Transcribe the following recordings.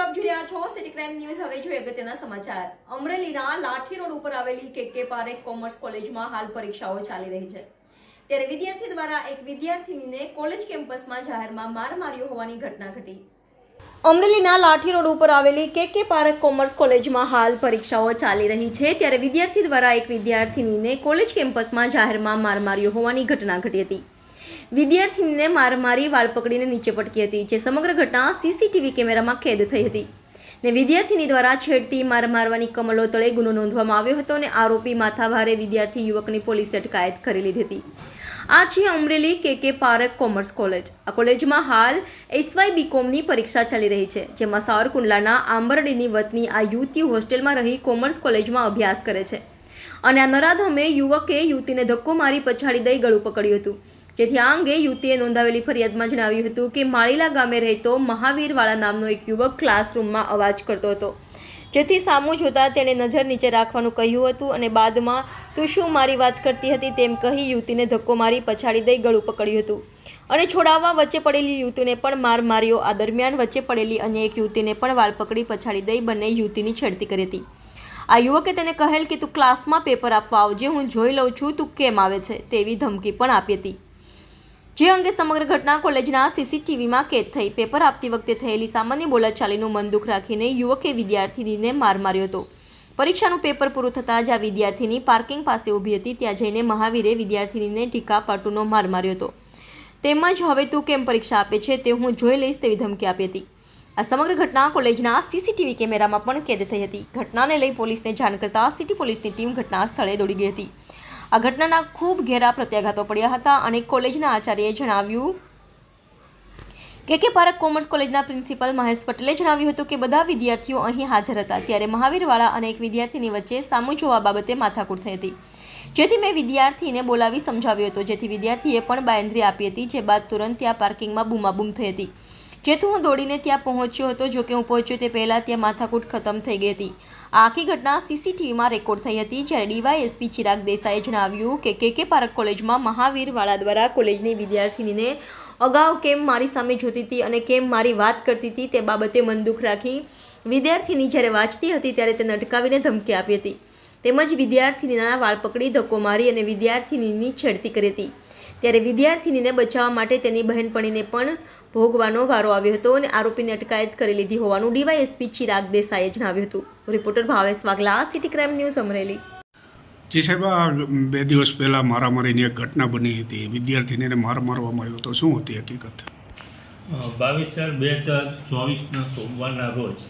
આપ જોઈ રહ્યા છો સિટી ક્રાઇમ ન્યૂઝ હવે જોઈએ અગત્યના સમાચાર. અમરેલીના લાઠી રોડ ઉપર આવેલી કે કે પારેખ કોમર્સ કોલેજમાં હાલ પરીક્ષાઓ ચાલી રહી છે. ત્યારે વિદ્યાર્થી દ્વારા એક વિદ્યાર્થીનીને કોલેજ કેમ્પસમાં જાહેરમાં માર માર્યો હોવાની ઘટના ઘટી. અમરેલીના લાઠી રોડ ઉપર આવેલી કે કે પારેખ કોમર્સ કોલેજમાં હાલ પરીક્ષાઓ ચાલી રહી છે. ત્યારે વિદ્યાર્થી દ્વારા એક વિદ્યાર્થીનીને કોલેજ કેમ્પસમાં જાહેરમાં માર માર્યો હોવાની ઘટના ઘટી હતી. વિદ્યાર્થીનીને માર મારી વાળ પકડીને નીચે પટકી હતી, જે સમગ્ર ઘટના સીસીટીવી કેમેરામાં કેદ થઈ હતી. ને વિદ્યાર્થીની દ્વારા છેડતી માર મારવાની કમલો તળે ગુનો નોંધવામાં આવ્યો હતો અને આરોપી માથાભારે વિદ્યાર્થી યુવકની પોલીસે અટકાયત કરી લીધી હતી. આ છે અમરેલી કે કે પારક કોમર્સ કોલેજ. આ કોલેજમાં હાલ એસવાય બીકોમની પરીક્ષા ચાલી રહી છે, જેમાં સાવરકુંડલાના આંબરડીની વતની આ યુવતી હોસ્ટેલમાં રહી કોમર્સ કોલેજમાં અભ્યાસ કરે છે. અને આ નરાધમે યુવકે યુવતીને ધક્કો મારી પછાડી દઈ ગળું પકડ્યું હતું. જેથી આ અંગે યુવતીએ નોંધાવેલી ફરિયાદમાં જણાવ્યું હતું કે માળીલા ગામે રહેતો મહાવીરવાળા નામનો એક યુવક ક્લાસરૂમમાં અવાજ કરતો હતો. જેથી સામું જોતા તેણે નજર નીચે રાખવાનું કહ્યું હતું અને બાદમાં, તું શું મારી વાત કરતી હતી? તેમ કહી યુવતીને ધક્કો મારી પછાડી દઈ ગળું પકડ્યું હતું. અને છોડાવવા વચ્ચે પડેલી યુવતીને પણ માર માર્યો. આ દરમિયાન વચ્ચે પડેલી અન્ય એક યુવતીને પણ વાળ પકડી પછાડી દઈ બંને યુવતીની છેડતી કરી હતી. આ યુવકે તેને કહેલ કે, તું ક્લાસમાં પેપર આપવા આવજે, હું જોઈ લઉં છું તું કેમ આવે છે? તેવી ધમકી પણ આપી હતી. જે અંગે સમગ્ર ઘટના કોલેજના સીસીટીવીમાં કેદ થઈ. પેપર આપતી વખતે થયેલી સામાન્ય બોલાચાલીનું મન દુઃખ રાખીને યુવકે વિદ્યાર્થીનીને માર માર્યો હતો. પરીક્ષાનું પેપર પૂરું થતાં જ આ વિદ્યાર્થીની પાર્કિંગ પાસે ઊભી હતી. ત્યાં જઈને મહાવીરે વિદ્યાર્થીનીને ટીકા પાટુનો માર માર્યો હતો. તેમજ હવે તું કેમ પરીક્ષા આપે છે તે હું જોઈ લઈશ, તેવી ધમકી આપી હતી. આ સમગ્ર ઘટના કોલેજના સીસીટીવી કેમેરામાં પણ કેદ થઈ હતી. ઘટનાને લઈ પોલીસને જાણ કરતાં સિટી પોલીસની ટીમ ઘટના સ્થળે દોડી ગઈ હતી. આ ઘટનાના ખૂબ ઘેરા પ્રત્યાઘાતો પડ્યા હતા અને કોલેજના આચાર્યએ જણાવ્યું કે કે પારક કોમર્સ કોલેજના પ્રિન્સિપલ મહેશ પટેલે જણાવ્યું હતું કે બધા વિદ્યાર્થીઓ અહીં હાજર હતા ત્યારે મહાવીરવાળા અને એક વિદ્યાર્થીની વચ્ચે સામું જોવા બાબતે માથાકૂટ થઈ હતી. જેથી મેં વિદ્યાર્થીને બોલાવી સમજાવ્યો હતો. જેથી વિદ્યાર્થીએ પણ બાયંદ્રી આપી હતી, જે બાદ તુરંત ત્યાં પાર્કિંગમાં બૂમાબૂમ થઈ હતી. જેથી હું દોડીને ત્યાં પહોંચ્યો હતો, જો કે હું પહોંચ્યો તે પહેલાં ત્યાં માથાકૂટ ખતમ થઈ ગઈ હતી. આ આખી ઘટના સીસીટીવીમાં રેકોર્ડ થઈ હતી, જ્યારે ડીવાયએસપી ચિરાગ દેસાઈએ જણાવ્યું કે કે કે પારક કોલેજમાં મહાવીરવાળા દ્વારા કોલેજની વિદ્યાર્થીનીને અગાઉ કેમ મારી સામે જોતી હતી અને કેમ મારી વાત કરતી હતી તે બાબતે મન દુઃખ રાખી વિદ્યાર્થીની જ્યારે વાંચતી હતી ત્યારે તેને અટકાવીને ધમકી આપી હતી. તેમજ વિદ્યાર્થીનીના વાળ પકડી ધક્કો મારી અને વિદ્યાર્થીનીની છેડતી કરી હતી. ત્યારે વિદ્યાર્થીનીને બચાવવા માટે તેની બહેનપણીને પણ ભોગવાનો વારો આવ્યો હતો અને આરોપીને અટકાયત કરી લીધી હોવાનું ડીવાયએસપી ચિરાગ દેસાઈએ જણાવ્યું હતું. Reporter Bhavesh Vaghela city crime news Amreli. જી સાહેબ આ બે દિવસ પહેલાં મારામારીની એક ઘટના બની હતી. વિદ્યાર્થીને માર મારવામાં આવ્યો તો શું હતી હકીકત? બાવીસ ચાર બે હજાર ચોવીસના સોમવારના રોજ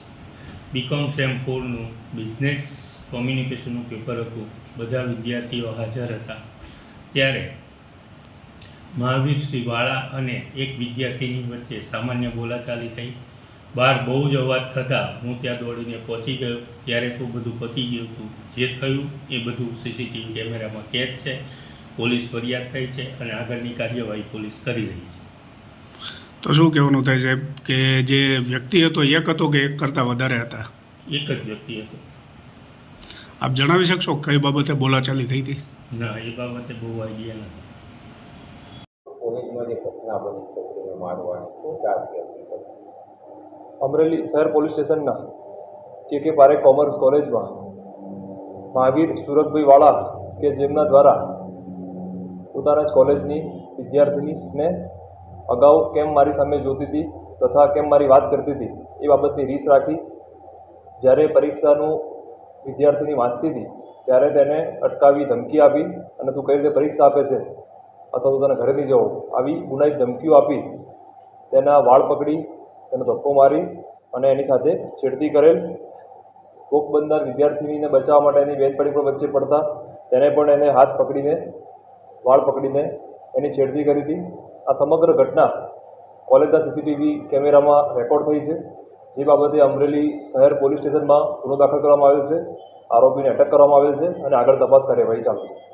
બીકોમ સેમ ફોરનું બિઝનેસ કોમ્યુનિકેશનનું પેપર હતું. બધા વિદ્યાર્થીઓ હાજર હતા. ત્યારે મહાવીર શ્રી વાળા અને એક વિદ્યાર્થીની વચ્ચે સામાન્ય બોલાચાલી થઈ. બહાર બહુ જ અવાજ થતાં હું ત્યાં દોડીને પહોંચી ગયો. ત્યારે તો બધું પતી ગયું હતું. જે થયું એ બધું સીસીટીવી કેમેરામાં કેદ છે. પોલીસ ફરિયાદ થઈ છે અને આગળની કાર્યવાહી પોલીસ કરી રહી છે. તો શું કહેવાનું થાય સાહેબ? કે જે વ્યક્તિ હતો એક હતો કે એક કરતાં વધારે હતા? એક જ વ્યક્તિ હતો. આપ જણાવી શકશો કઈ બાબતે બોલાચાલી થઈ હતી? ના એ બાબતે બહુ આઈડિયા નથી. જે ઘટના બની છોકરીને મારવાની શું ચાર્જ અમરેલી શહેર પોલીસ સ્ટેશનના કે કે પારે કોમર્સ કોલેજમાં મહાવીર સુરતભાઈ વાળા કે જેમના દ્વારા પોતાના જ કોલેજની વિદ્યાર્થીનીને અગાઉ કેમ મારી સામે જોતી હતી તથા કેમ મારી વાત કરતી હતી, એ બાબતની રીસ રાખી જ્યારે પરીક્ષાનું વિદ્યાર્થીની વાંચતી હતી, ત્યારે તેને અટકાવી ધમકી આપી અને તું કઈ રીતે પરીક્ષા આપે છે અથવા તો તને ઘરે નહીં જવો આવી ગુનાહિત ધમકીઓ આપી તેના વાળ પકડી, તેને ધક્કો મારી અને એની સાથે છેડતી કરેલ કોક બનનાર વિદ્યાર્થીનીને બચાવવા માટે એની બેનપણી પણ વચ્ચે પડતા તેને પણ એને હાથ પકડીને, વાળ પકડીને એની છેડતી કરી હતી. આ સમગ્ર ઘટના કોલેજના સીસીટીવી કેમેરામાં રેકોર્ડ થઈ છે. જે બાબતે અમરેલી શહેર પોલીસ સ્ટેશનમાં ગુનો દાખલ કરવામાં આવેલ છે. આરોપીને અટક કરવામાં આવેલ છે અને આગળ તપાસ કાર્યવાહી ચાલુ છે.